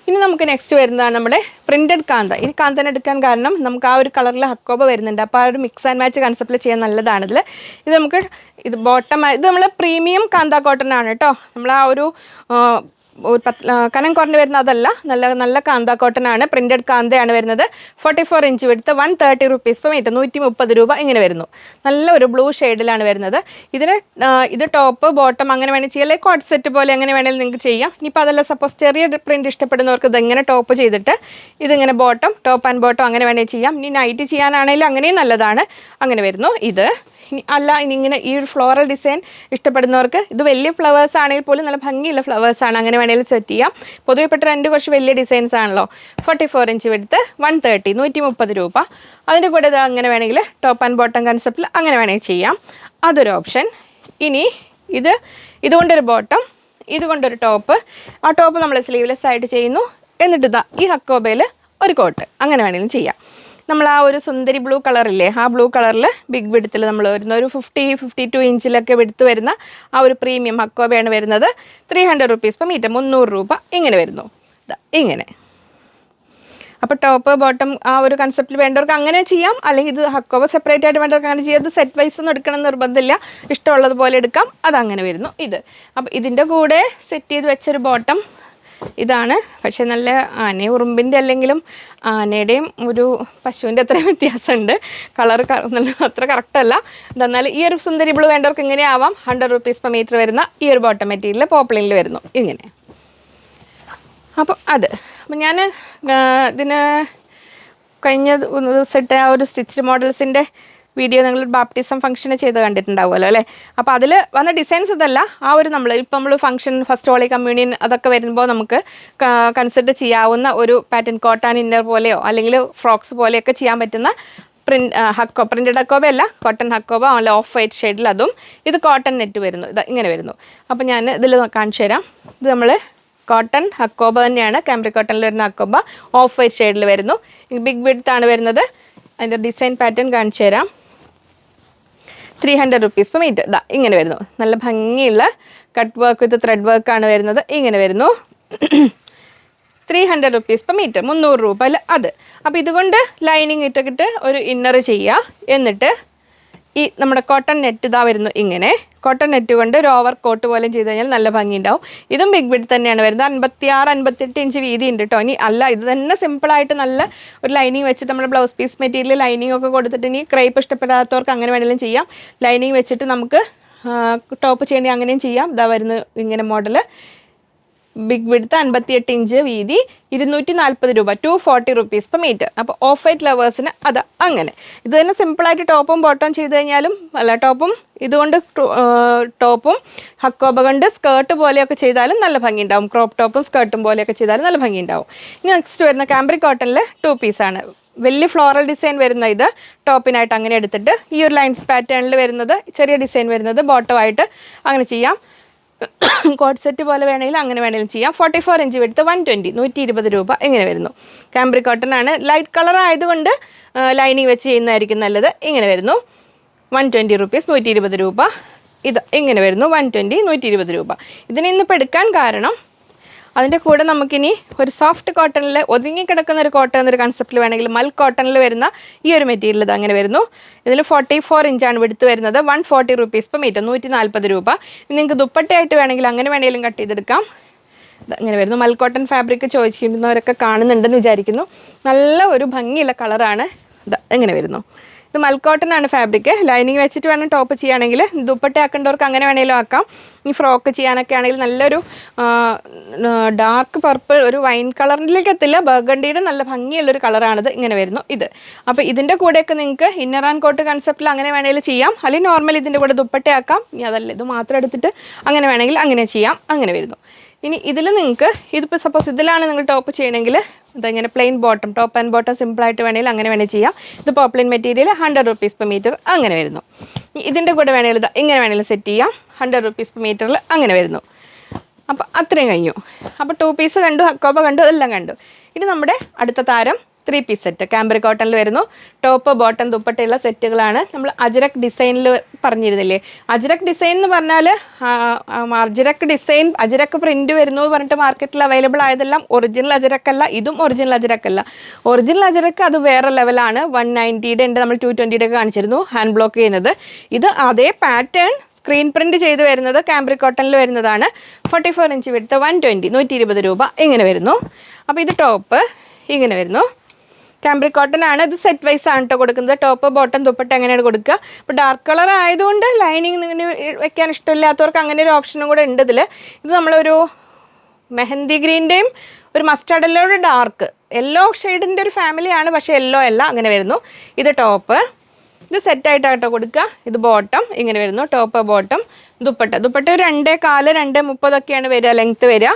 ഇനി നമുക്ക് നെക്സ്റ്റ് വരുന്നതാണ് നമ്മുടെ പ്രിന്റഡ് കാന്ത. ഈ കാന്തനെ എടുക്കാൻ കാരണം നമുക്ക് ആ ഒരു കളറിൽ ഹക്കോബ വരുന്നുണ്ട്. അപ്പോൾ ആ ഒരു മിക്സ് ആൻഡ് മാച്ച് കൺസെപ്റ്റിൽ ചെയ്യാൻ നല്ലതാണ് ഇത് നമുക്ക് ഇത് ബോട്ടം ഇത് നമ്മൾ പ്രീമിയം കാന്ത കോട്ടൺ ആണ് കേട്ടോ. നമ്മൾ ആ ഒരു ഒരു പത്ത് കനം കുറഞ്ഞ് വരുന്ന അതല്ല നല്ല നല്ല കാന്ത കോട്ടൺ ആണ് പ്രിന്റഡ് കാന്തയാണ് വരുന്നത്. Forty four inch വെടുത്ത് one thirty rupees per metre നൂറ്റി മുപ്പത് രൂപ ഇങ്ങനെ വരുന്നു. നല്ല ഒരു ബ്ലൂ ഷെയ്ഡിലാണ് വരുന്നത്. ഇതിന് ഇത് ടോപ്പ് ബോട്ടം അങ്ങനെ വേണമെങ്കിൽ ചെയ്യാം. അല്ലെങ്കിൽ കോട്ട് സെറ്റ് പോലെ എങ്ങനെ വേണമെങ്കിലും നിങ്ങൾക്ക് ചെയ്യാം. ഇനിയിപ്പോൾ അതല്ല സപ്പോസ് ചെറിയ പ്രിന്റ് ഇഷ്ടപ്പെടുന്നവർക്ക് ഇതെങ്ങനെ ടോപ്പ് ചെയ്തിട്ട് ഇതിങ്ങനെ ബോട്ടം ടോപ്പ് ആൻഡ് ബോട്ടം അങ്ങനെ വേണമെങ്കിൽ ചെയ്യാം. ഇനി നൈറ്റ് ചെയ്യാനാണെങ്കിലും അങ്ങനെയും നല്ലതാണ്. അങ്ങനെ വരുന്നു. ഇത് അല്ല ഇനി ഇങ്ങനെ ഈ ഒരു ഫ്ലോറൽ ഡിസൈൻ ഇഷ്ടപ്പെടുന്നവർക്ക് ഇത് വലിയ ഫ്ലവേഴ്സ് ആണെങ്കിൽ പോലും നല്ല ഭംഗിയുള്ള ഫ്ലവേഴ്സ് ആണ്. അങ്ങനെ വേണമെങ്കിൽ സെറ്റ് ചെയ്യാം. പൊതുവെ പെട്ട രണ്ട് കുറച്ച് വലിയ ഡിസൈൻസ് ആണല്ലോ. ഫോർട്ടി ഫോർ ഇഞ്ച് എടുത്ത് വൺ തേർട്ടി നൂറ്റി മുപ്പത് രൂപ. അതിന്റെ കൂടെ ഇത് അങ്ങനെ വേണമെങ്കിൽ ടോപ്പ് ആൻഡ് ബോട്ടം കൺസെപ്റ്റിൽ അങ്ങനെ വേണമെങ്കിൽ ചെയ്യാം. അതൊരു ഓപ്ഷൻ ഇനി ഇത് ഇതുകൊണ്ടൊരു ബോട്ടം ഇതുകൊണ്ടൊരു ടോപ്പ് ആ ടോപ്പ് നമ്മൾ സ്ലീവ്ലെസ് ആയിട്ട് ചെയ്യുന്നു. എന്നിട്ട് ഈ ഹക്കോബയിൽ ഒരു കോട്ട് അങ്ങനെ വേണമെങ്കിലും ചെയ്യാം. നമ്മൾ ആ ഒരു സുന്ദരി ബ്ലൂ കളറില്ലേ ആ ബ്ലൂ കളറിൽ ബിഗ് വിടുത്തിൽ നമ്മൾ വരുന്ന ഒരു ഫിഫ്റ്റി ഫിഫ്റ്റി ടു ഇഞ്ചിലൊക്കെ വിടുത്ത് വരുന്ന ആ ഒരു പ്രീമിയം ഹക്കോബയാണ് വരുന്നത്. Three hundred rupees per metre മുന്നൂറ് രൂപ ഇങ്ങനെ വരുന്നു. ഇങ്ങനെ. അപ്പോൾ ടോപ്പ് ബോട്ടം ആ ഒരു കൺസെപ്റ്റിൽ വേണ്ടവർക്ക് അങ്ങനെ ചെയ്യാം. അല്ലെങ്കിൽ ഇത് ഹക്കോബ സെപ്പറേറ്റ് ആയിട്ട് വേണ്ടവർക്ക് അങ്ങനെ ചെയ്യാം. ഇത് സെറ്റ് വൈസ് ഒന്നും എടുക്കണം നിർബന്ധമില്ല. ഇഷ്ടമുള്ളതുപോലെ എടുക്കാം. അതങ്ങനെ വരുന്നു. ഇത്. അപ്പോൾ ഇതിന്റെ കൂടെ സെറ്റ് ചെയ്ത് വെച്ചൊരു ബോട്ടം ഇതാണ്. പക്ഷെ നല്ല ആന ഉറുമ്പിന്റെ അല്ലെങ്കിലും ആനയുടെയും ഒരു പശുവിന്റെ അത്രയും വ്യത്യാസമുണ്ട്. കളർ അത്ര കറക്റ്റല്ല എന്നാൽ ഈ ഒരു സുന്ദരി ബ്ലൂ വേണ്ടവർക്ക് ഇങ്ങനെ ആവാം. ഹൺഡ്രഡ് റുപ്പീസ് പെർ മീറ്റർ വരുന്ന ഈ ഒരു ബോട്ടം മെറ്റീരിയൽ പോപ്പിളിൽ വരുന്നു. ഇങ്ങനെ. അപ്പോൾ അത്. അപ്പം ഞാൻ ഇതിന് കഴിഞ്ഞ ദിവസത്തെ ആ ഒരു സ്റ്റിച്ച് മോഡൽസിന്റെ വീഡിയോ നിങ്ങൾ ബാപ്റ്റിസം ഫംഗ്ഷന് ചെയ്ത് കണ്ടിട്ടുണ്ടാവുമല്ലോ അല്ലേ? അപ്പോൾ അതിൽ വന്ന ഡിസൈൻസ് ഇതല്ല. ആ ഒരു നമ്മൾ ഇപ്പം നമ്മൾ ഫംഗ്ഷൻ ഫസ്റ്റ് ഹോളി കമ്മ്യൂണിയൻ അതൊക്കെ വരുമ്പോൾ നമുക്ക് കൺസിഡർ ചെയ്യാവുന്ന ഒരു പാറ്റേൺ കോട്ടൺ ഇന്നർ പോലെയോ അല്ലെങ്കിൽ ഫ്രോക്സ് പോലെയൊക്കെ ചെയ്യാൻ പറ്റുന്ന പ്രിന്റ് ഹക്കോ പ്രിന്റഡ് ഹക്കോബ അല്ല കോട്ടൺ ഹക്കോബ അല്ല ഓഫ് വൈറ്റ് ഷെയ്ഡിൽ അതും ഇത് കോട്ടൺ നെറ്റ് വരുന്നു ഇത് ഇങ്ങനെ വരുന്നു. അപ്പോൾ ഞാൻ ഇതിൽ കാണിച്ചു തരാം. ഇത് നമ്മൾ കോട്ടൺ ഹക്കോബ തന്നെയാണ് കാംബ്രി കോട്ടണിൽ വരുന്ന ഹക്കോബ ഓഫ് വൈറ്റ് ഷെയ്ഡിൽ വരുന്നു. ബിഗ് വിഡ്ത്ത് ആണ് വരുന്നത്. അതിന്റെ ഡിസൈൻ പാറ്റേൺ കാണിച്ചു തരാം. Three hundred rupees per metre ഇതാ ഇങ്ങനെ വരുന്നു. നല്ല ഭംഗിയുള്ള cut work with thread work ആണ് വരുന്നത്. ഇങ്ങനെ വരുന്നു. Three hundred rupees per metre മുന്നൂറ് രൂപ അല്ല അത്. അപ്പോൾ ഇതുകൊണ്ട് ലൈനിങ് ഇട്ടിട്ട് ഒരു ഇന്നർ ചെയ്യുക എന്നിട്ട് ഈ നമ്മുടെ കോട്ടൺ നെറ്റ് ഇതാ വരുന്നു ഇങ്ങനെ. കോട്ടൺ നെറ്റ് കൊണ്ട് ഒരു ഓവർ കോട്ട് പോലെ ചെയ്ത് കഴിഞ്ഞാൽ നല്ല ഭംഗി ഉണ്ടാവും ഇതും ബിഗ് ബിഡ് തന്നെയാണ് വരുന്നത്. അൻപത്തി ആറ് അൻപത്തെട്ട് ഇഞ്ച് വീതി ഉണ്ട് കേട്ടോ ഇനി. അല്ല ഇത് തന്നെ സിമ്പിളായിട്ട് നല്ല ഒരു ലൈനിങ് വെച്ച് നമ്മുടെ ബ്ലൗസ് പീസ് മെറ്റീരിയൽ ലൈനിങ് ഒക്കെ കൊടുത്തിട്ട് ഇനി ക്രൈപ്പ് ഇഷ്ടപ്പെടാത്തവർക്ക് അങ്ങനെ വേണമെങ്കിലും ചെയ്യാം. ലൈനിങ് വെച്ചിട്ട് നമുക്ക് ടോപ്പ് ചെയ്യണമെങ്കിൽ അങ്ങനെയും ചെയ്യാം. ഇതാ വരുന്നു ഇങ്ങനെ മോഡൽ ബിഗ് വിഡ്ത്ത് അൻപത്തിയെട്ട് ഇഞ്ച് വീതി ഇരുന്നൂറ്റി നാൽപ്പത് രൂപ two forty rupees per metre അപ്പോൾ ഓഫ് വൈറ്റ് ലവേഴ്സിന് അത് അങ്ങനെ. ഇത് തന്നെ സിമ്പിളായിട്ട് ടോപ്പും ബോട്ടം ചെയ്ത് കഴിഞ്ഞാലും അല്ല ടോപ്പും ഇതുകൊണ്ട് ടോപ്പും ഹക്കോബ കൊണ്ട് സ്കേർട്ട് പോലെയൊക്കെ ചെയ്താലും നല്ല ഭംഗി ഉണ്ടാവും ക്രോപ്പ് ടോപ്പും സ്കേർട്ടും പോലെയൊക്കെ ചെയ്താലും നല്ല ഭംഗി ഉണ്ടാവും ഇനി നെക്സ്റ്റ് വരുന്ന കാംബ്രി കോട്ടണിൽ ടു പീസാണ് വലിയ ഫ്ലോറൽ ഡിസൈൻ വരുന്ന ഇത് ടോപ്പിനായിട്ട് അങ്ങനെ എടുത്തിട്ട് ഈ ഒരു ലൈൻസ് പാറ്റേണിൽ വരുന്നത് ചെറിയ ഡിസൈൻ വരുന്നത് ബോട്ടമായിട്ട് അങ്ങനെ ചെയ്യാം. കോട്ട് സെറ്റ് പോലെ വേണമെങ്കിൽ അങ്ങനെ വേണമെങ്കിലും ചെയ്യാം. ഫോർട്ടി ഫോർ ഇഞ്ച് എടുത്ത് വൺ ട്വന്റി നൂറ്റി ഇരുപത് രൂപ ഇങ്ങനെ വരുന്നു. കാംബ്രി കോട്ടൺ ആണ്. ലൈറ്റ് കളർ ആയതുകൊണ്ട് ലൈനിങ് വെച്ച് ചെയ്യുന്നതായിരിക്കും നല്ലത്. ഇങ്ങനെ വരുന്നു. വൺ ട്വന്റി റുപ്പീസ് നൂറ്റി ഇരുപത് രൂപ. ഇത് ഇങ്ങനെ വരുന്നു. വൺ ട്വന്റി നൂറ്റി ഇരുപത് രൂപ. ഇതിന് ഇന്നിപ്പോൾ എടുക്കാൻ കാരണം അതിന്റെ കൂടെ നമുക്കിനി ഒരു സോഫ്റ്റ് കോട്ടണിൽ ഒതുങ്ങിക്കിടക്കുന്ന ഒരു കോട്ടൺ എന്നൊരു കൺസെപ്റ്റിൽ വേണമെങ്കിൽ മൽ കോട്ടണിൽ വരുന്ന ഈ ഒരു മെറ്റീരിയൽ ഇത് അങ്ങനെ വരുന്നു. ഇതിൽ ഫോർട്ടി ഫോർ ഇഞ്ചാണ് എടുത്ത് വരുന്നത്. One forty rupees per metre നൂറ്റി നാൽപ്പത് രൂപ നിങ്ങൾക്ക് ദുപ്പട്ടയായിട്ട് വേണമെങ്കിൽ അങ്ങനെ വേണമെങ്കിലും കട്ട് ചെയ്തെടുക്കാം. അങ്ങനെ വരുന്നു. മൽക്കോട്ടൺ ഫാബ്രിക് ചോദിച്ചിരുന്നവരൊക്കെ കാണുന്നുണ്ടെന്ന് വിചാരിക്കുന്നു. നല്ല ഒരു ഭംഗിയുള്ള കളറാണ് ഇങ്ങനെ വരുന്നു? ഇത് മൽക്കോട്ടൺ ആണ് ഫാബ്രിക് ലൈനിങ് വെച്ചിട്ട് വേണം ടോപ്പ് ചെയ്യുകയാണെങ്കിൽ. ദുപ്പട്ട ആക്കേണ്ടവർക്ക് അങ്ങനെ വേണമെങ്കിലും ആക്കാം. ഈ ഫ്രോക്ക് ചെയ്യാനൊക്കെ ആണെങ്കിൽ നല്ലൊരു ഡാർക്ക് പർപ്പിൾ ഒരു വൈൻ കളറിലേക്ക് എത്തില്ല. ബർഗണ്ടിയുടെ നല്ല ഭംഗിയുള്ളൊരു കളറാണിത് ഇങ്ങനെ വരുന്നു. ഇത്. അപ്പോൾ ഇതിന്റെ കൂടെയൊക്കെ നിങ്ങൾക്ക് ഇന്നർ ആൻഡ് കോട്ട് കൺസെപ്റ്റിൽ അങ്ങനെ വേണമെങ്കിൽ ചെയ്യാം. അല്ലെങ്കിൽ നോർമൽ ഇതിന്റെ കൂടെ ദുപ്പട്ടയാക്കാം. ഇനി അതല്ല ഇത് മാത്രം എടുത്തിട്ട് അങ്ങനെ വേണമെങ്കിൽ അങ്ങനെ ചെയ്യാം. അങ്ങനെ വരുന്നു. ഇനി ഇതിൽ നിങ്ങൾക്ക് ഇതിപ്പോൾ സപ്പോസ് ഇതിലാണ് നിങ്ങൾ ടോപ്പ് ചെയ്യണമെങ്കിൽ ഇതങ്ങനെ plain bottom top and bottom സിമ്പിളായിട്ട് വേണമെങ്കിൽ അങ്ങനെ വേണമെങ്കിൽ ചെയ്യാം. ഇത് poplin material hundred rupees per metre അങ്ങനെ വരുന്നു. ഇതിന്റെ കൂടെ വേണമെങ്കിൽ ഇത് ഇങ്ങനെ വേണമെങ്കിൽ സെറ്റ് ചെയ്യാം. ഹൺഡ്രഡ് റുപ്പീസ് പെർ മീറ്ററിൽ അങ്ങനെ വരുന്നു. അപ്പോൾ അത്രയും കഴിഞ്ഞു. അപ്പോൾ ടു പീസ് കണ്ടു ഹക്കോബ കണ്ടു എല്ലാം കണ്ടു. ഇനി നമ്മുടെ അടുത്ത താരം ത്രീ പീസ് സെറ്റ് ക്യാമ്പറി കോട്ടണിൽ വരുന്നു. ടോപ്പ് ബോട്ടം ദുപ്പട്ടയുള്ള സെറ്റുകളാണ്. നമ്മൾ അജരക് ഡിസൈനിൽ പറഞ്ഞിരുന്നില്ലേ? അജരക് ഡിസൈൻ എന്ന് പറഞ്ഞാൽ അജരക് ഡിസൈൻ അജരക് പ്രിന്റ് വരുന്നു എന്ന് പറഞ്ഞിട്ട് മാർക്കറ്റിൽ അവൈലബിൾ ആയതെല്ലാം ഒറിജിനൽ അജരക് ഇതും ഒറിജിനൽ അജരക് ഒറിജിനൽ അജരക്ക് അത് വേറെ ലെവലാണ് വൺ നയന്റിയുടെ ഉണ്ട്. നമ്മൾ ടു ട്വന്റിയുടെ ഒക്കെ കാണിച്ചിരുന്നു. ഹാൻഡ് ബ്ലോക്ക് ചെയ്യുന്നത്. ഇത് അതേ പാറ്റേൺ സ്ക്രീൻ പ്രിന്റ് ചെയ്ത് വരുന്നത് കാംബ്രിക് കോട്ടണിൽ വരുന്നതാണ്. ഫോർട്ടി ഫോർ ഇഞ്ച് വിടുത്ത് വൺ ട്വന്റി നൂറ്റി ഇരുപത് രൂപ ഇങ്ങനെ വരുന്നു. അപ്പോൾ ഇത് ടോപ്പ് ഇങ്ങനെ വരുന്നു. കാംബ്രിക് കോട്ടൺ ആണ്. ഇത് സെറ്റ് വൈസ് ആണ് കേട്ടോ കൊടുക്കുന്നത്. ടോപ്പ് ബോട്ടം ദുപ്പട്ട അങ്ങനെയാണ് കൊടുക്കുക. ഇപ്പോൾ ഡാർക്ക് കളർ ആയതുകൊണ്ട് ലൈനിങ് ഇങ്ങനെ വെക്കാൻ ഇഷ്ടമില്ലാത്തവർക്ക് അങ്ങനെ ഒരു ഓപ്ഷനും കൂടെ ഉണ്ട് ഇതിൽ ഇത് നമ്മളൊരു മെഹന്തി ഗ്രീന്റെയും ഒരു മസ്റ്റാർഡ് യെല്ലോയുടെ ഡാർക്ക് യെല്ലോ ഷെയ്ഡിന്റെ ഒരു ഫാമിലിയാണ് പക്ഷേ യെല്ലോ അല്ല അങ്ങനെ വരുന്നു. ഇത് ടോപ്പ് ഇത് സെറ്റായിട്ടാട്ടോ കൊടുക്കുക. ഇത് ബോട്ടം ഇങ്ങനെ വരുന്നു. Top bottom dupatta. ദുപ്പട്ട രണ്ടേ കാൽ രണ്ട് മുപ്പതൊക്കെയാണ് വരിക ലെങ്ത്ത് വരിക.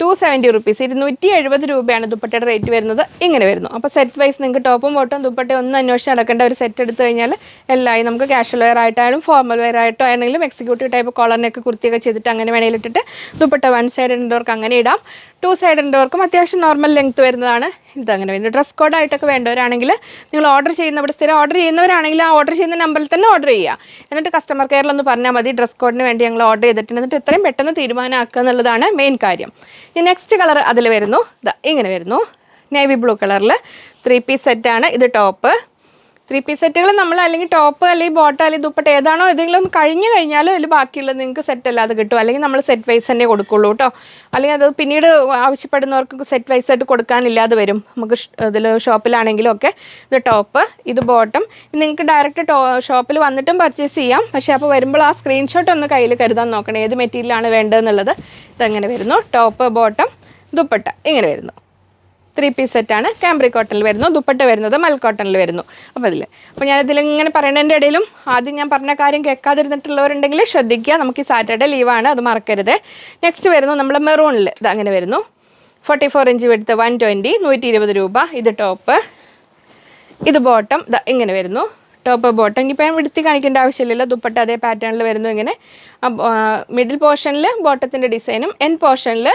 ടു സെവന്റി റുപ്പീസ് ഇരുന്നൂറ്റി എഴുപത് രൂപയാണ് ദുപ്പട്ടയുടെ റേറ്റ് വരുന്നത്. ഇങ്ങനെ വരുന്നു. അപ്പോൾ സെറ്റ് വൈസ് നിങ്ങൾക്ക് ടോപ്പും ബോട്ടും ദുപ്പട്ടയും ഒന്നും അന്വേഷിച്ച് നടക്കേണ്ട ഒരു സെറ്റ് എടുത്തു കഴിഞ്ഞാൽ എല്ലായി നമുക്ക് ക്യാഷ്വൽ വെയർ ആയിട്ടായാലും ഫോർമൽ വെയർ ആയിട്ടോ ആണെങ്കിലും എക്സിക്യൂട്ടീവ് ടൈപ്പ് കോളറിനൊക്കെ കുർത്തിയൊക്കെ ചെയ്തിട്ട് അങ്ങനെ വേണമെങ്കിൽ ഇട്ടിട്ട് ദുപ്പട്ട വൺ സൈഡ് ഉണ്ടവർക്ക് അങ്ങനെ ഇടാം. ടു സൈഡ് ഉണ്ടവർക്കും അത്യാവശ്യം നോർമൽ ലെങ്ത് വരുന്നതാണ്. ഇത് അങ്ങനെ വരുന്നത് ഡ്രസ് കോഡായിട്ടൊക്കെ വേണ്ടവരാണെങ്കിൽ നിങ്ങൾ ഓർഡർ ചെയ്യുന്ന ഇവിടെ സ്ഥിരം ഓർഡർ ചെയ്യുന്നവരാണെങ്കിൽ ആ ഓർഡർ ചെയ്യുന്ന നമ്പറിൽ തന്നെ ഓർഡർ ചെയ്യുക. എന്നിട്ട് കസ്റ്റമർ കെയറിൽ ഒന്ന് പറഞ്ഞാൽ മതി ഡ്രസ് കോഡിന് വേണ്ടി ഞങ്ങൾ ഓർഡർ ചെയ്തിട്ടുണ്ട്. എന്നിട്ട് എത്രയും പെട്ടെന്ന് തീരുമാനമാക്കുക എന്നുള്ളതാണ് മെയിൻ കാര്യം. ഈ നെക്സ്റ്റ് കളർ അതിൽ വരുന്നു. ഇങ്ങനെ വരുന്നു. നേവി ബ്ലൂ കളറിൽ ത്രീ പീസ് സെറ്റാണ് ഇത് ടോപ്പ് ത്രീ പീസ് സെറ്റുകൾ നമ്മൾ അല്ലെങ്കിൽ ടോപ്പ് അല്ലെങ്കിൽ ബോട്ടം അല്ലെങ്കിൽ ദുപ്പട്ട ഏതാണോ ഏതെങ്കിലും കഴിഞ്ഞു കഴിഞ്ഞാൽ അതിൽ ബാക്കിയുള്ളത് നിങ്ങൾക്ക് സെറ്റ് അല്ലാതെ കിട്ടും. അല്ലെങ്കിൽ നമ്മൾ സെറ്റ് വൈസ് തന്നെ കൊടുക്കുള്ളൂ കേട്ടോ അല്ലെങ്കിൽ അത് പിന്നീട് ആവശ്യപ്പെടുന്നവർക്ക് സെറ്റ് വൈസ് ആയിട്ട് കൊടുക്കാനില്ലാതെ വരും. നമുക്ക് ഇതിൽ ഷോപ്പിലാണെങ്കിലും ഒക്കെ ഇത് ടോപ്പ് ഇത് ബോട്ടം നിങ്ങൾക്ക് ഡയറക്റ്റ് ടോ ഷോപ്പിൽ വന്നിട്ടും പർച്ചേസ് ചെയ്യാം. പക്ഷേ അപ്പോൾ വരുമ്പോൾ ആ സ്ക്രീൻഷോട്ട് ഒന്ന് കയ്യിൽ കരുതാൻ നോക്കണം. ഏത് മെറ്റീരിയലാണ് വേണ്ടതെന്നുള്ളത്. ഇതങ്ങനെ വരുന്നു. ടോപ്പ് ബോട്ടം ദുപ്പട്ട ഇങ്ങനെ വരുന്നു. ത്രീ പീസ് സെറ്റാണ് കാംബ്രി കോട്ടണിൽ വരുന്നു. ദുപ്പട്ട വരുന്നത് മൽ കോട്ടണിൽ വരുന്നു. അപ്പോൾ അതിൽ അപ്പോൾ ഞാനിതിൽ ഇങ്ങനെ പറയണതിന്റെ ഇടയിലും ആദ്യം ഞാൻ പറഞ്ഞ കാര്യം കേൾക്കാതിരുന്നിട്ടുള്ളവരുണ്ടെങ്കിൽ ശ്രദ്ധിക്കുക. നമുക്ക് ഈ സാറ്റർഡേ ലീവാണ് അത് മറക്കരുത്. നെക്സ്റ്റ് വരുന്നു നമ്മൾ മെറൂണിൽ ഇത് അങ്ങനെ വരുന്നു. ഫോർട്ടി ഫോർ ഇഞ്ച് എടുത്ത് വൺ ട്വന്റി നൂറ്റി ഇരുപത് രൂപ. ഇത് ടോപ്പ് ഇത് ബോട്ടം ഇങ്ങനെ വരുന്നു. ടോപ്പ് ബോട്ടം ഇനിയിപ്പോൾ ഞാൻ വിടുത്തി കാണിക്കേണ്ട ആവശ്യമില്ലല്ലോ. ദുപ്പട്ട അതേ പാറ്റേണിൽ വരുന്നു ഇങ്ങനെ. മിഡിൽ പോർഷനിൽ ബോട്ടത്തിന്റെ ഡിസൈനും എൻ പോർഷനിൽ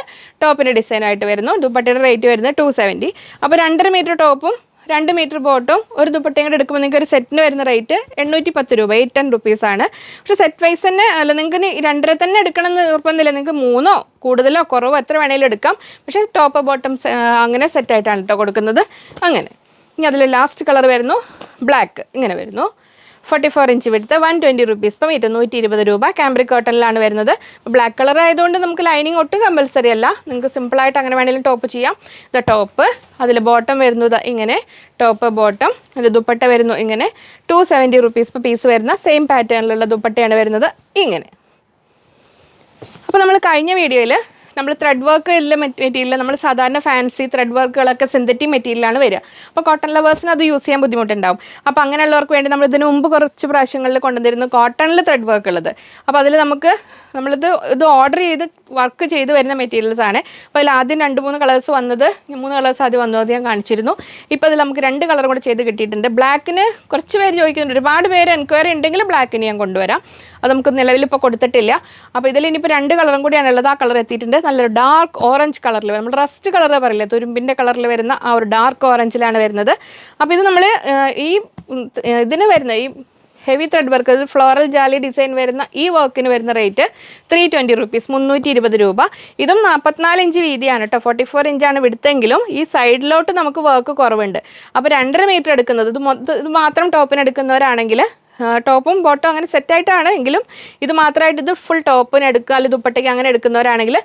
ടോപ്പിന്റെ ഡിസൈനായിട്ട് വരുന്നു. ദുപ്പട്ടയുടെ റേറ്റ് വരുന്നത് ടു സെവന്റി അപ്പോൾ രണ്ടര മീറ്റർ ടോപ്പും രണ്ട് മീറ്റർ ബോട്ടും ഒരു ദുപ്പട്ടയും കൂടെ എടുക്കുമ്പോൾ നിങ്ങൾക്ക് ഒരു സെറ്റിന് വരുന്ന റേറ്റ് എണ്ണൂറ്റി പത്ത് രൂപ എയ്റ്റ് ടെൻ റുപ്പീസാണ് പക്ഷേ സെറ്റ് വൈസ് തന്നെ അല്ല നിങ്ങൾക്ക് രണ്ടര തന്നെ എടുക്കണം എന്ന് നിർബന്ധമില്ല. നിങ്ങൾക്ക് മൂന്നോ കൂടുതലോ കുറവോ എത്ര വേണേലും എടുക്കാം. പക്ഷേ ടോപ്പ് ബോട്ടം അങ്ങനെ സെറ്റായിട്ടാണ് കേട്ടോ കൊടുക്കുന്നത്. അങ്ങനെ. ഇനി അതിൽ ലാസ്റ്റ് കളർ വരുന്നു ബ്ലാക്ക് ഇങ്ങനെ വരുന്നു. ഫോർട്ടി ഫോർ ഇഞ്ച് വിടുത്ത് വൺ ട്വന്റി റുപ്പീസ് ഇപ്പം ഇരുന്നൂറ്റി നൂറ്റി ഇരുപത് രൂപ. ക്യാമ്പ്രിക് കോട്ടണിലാണ് വരുന്നത്. ബ്ലാക്ക് കളർ ആയതുകൊണ്ട് നമുക്ക് ലൈനിങ് ഒട്ടും കമ്പൽസറി അല്ല. നിങ്ങൾക്ക് സിമ്പിളായിട്ട് അങ്ങനെ വേണമെങ്കിലും ടോപ്പ് ചെയ്യാം. ഇത് ടോപ്പ് അതിൽ ബോട്ടം വരുന്നത് ഇങ്ങനെ. ടോപ്പ് ബോട്ടം അതിൽ ദുപ്പട്ട വരുന്നു. ഇങ്ങനെ. ടു സെവന്റി റുപ്പീസ് ഇപ്പം പീസ് വരുന്ന സെയിം പാറ്റേണിലുള്ള ദുപ്പട്ടയാണ് വരുന്നത്. ഇങ്ങനെ. അപ്പോൾ നമ്മൾ കഴിഞ്ഞ വീഡിയോയിൽ നമ്മൾ ത്രെഡ് വർക്ക് ഉള്ള മെറ്റീരിയൽ നമ്മൾ സാധാരണ ഫാൻസി ത്രെഡ് വർക്കുകളൊക്കെ സിന്തറ്റിക് മെറ്റീരിയലാണ് വരിക. അപ്പോൾ കോട്ടൺ ലവേഴ്സിന് അത് യൂസ് ചെയ്യാൻ ബുദ്ധിമുട്ടുണ്ടാവും. അപ്പോൾ അങ്ങനെയുള്ളവർക്ക് വേണ്ടി നമ്മൾ ഇതിന് മുമ്പ് കുറച്ച് പ്രാവശ്യങ്ങളിൽ കൊണ്ടുവന്നിരുന്നു കോട്ടണിൽ ത്രെഡ് വർക്ക് ഉള്ളത്. അപ്പോൾ അതിൽ നമുക്ക് നമ്മളിത് ഇത് ഓർഡർ ചെയ്ത് വർക്ക് ചെയ്ത് വരുന്ന മെറ്റീരിയൽസ് ആണ്. അപ്പോൾ അതിൽ ആദ്യം രണ്ട് മൂന്ന് കളേഴ്സ് വന്നത് മൂന്ന് കളേഴ്സ് ആദ്യം വന്നത് ഞാൻ കാണിച്ചിരുന്നു. ഇപ്പോൾ അതിൽ നമുക്ക് രണ്ട് കളർ കൂടെ ചെയ്ത് കിട്ടിയിട്ടുണ്ട്. ബ്ലാക്കിന് കുറച്ച് പേര് ചോദിക്കുന്നുണ്ട്. ഒരുപാട് പേര് എൻക്വയറി ഉണ്ടെങ്കിൽ ബ്ലാക്കിന് ഞാൻ കൊണ്ടുവരാം. അത് നമുക്ക് നിലവിൽ ഇപ്പോൾ കൊടുത്തിട്ടില്ല. അപ്പോൾ ഇതിൽ ഇനിയിപ്പോൾ രണ്ട് കളറും കൂടിയാണ് ഉള്ളത്. ആ കളർ എത്തിയിട്ടുണ്ട്. നല്ലൊരു ഡാർക്ക് ഓറഞ്ച് കളറിൽ നമ്മൾ റസ്റ്റ് കളർ പറയില്ല? തുരുമ്പിന്റെ കളറിൽ വരുന്ന ആ ഒരു ഡാർക്ക് ഓറഞ്ചിലാണ് വരുന്നത്. അപ്പോൾ ഇത് നമ്മൾ ഈ ഇതിന് വരുന്ന ഈ heavy thread work floral jali design വരുന്ന ഈ വർക്കിന് വരുന്ന റേറ്റ് ത്രീ ട്വന്റി റുപ്പീസ് മുന്നൂറ്റി ഇരുപത് രൂപ. ഇതും നാൽപ്പത്തിനാല് ഇഞ്ച് വീതിയാണ് കേട്ടോ ഫോർട്ടി ഫോർ ഇഞ്ചാണ് വിടുത്തെങ്കിലും ഈ സൈഡിലോട്ട് നമുക്ക് വർക്ക് കുറവുണ്ട്. അപ്പോൾ രണ്ടര മീറ്റർ എടുക്കുന്നത്. ഇത് മൊത്തം ഇത് മാത്രം ടോപ്പിന് എടുക്കുന്നവരാണെങ്കിൽ ടോപ്പും ബോട്ടും അങ്ങനെ സെറ്റായിട്ടാണ് എങ്കിലും ഇത് മാത്രമായിട്ട് ഇത് ഫുൾ ടോപ്പിന് എടുക്കുക അല്ലെങ്കിൽ ദുപ്പട്ടയ്ക്ക് അങ്ങനെ എടുക്കുന്നവരാണെങ്കിൽ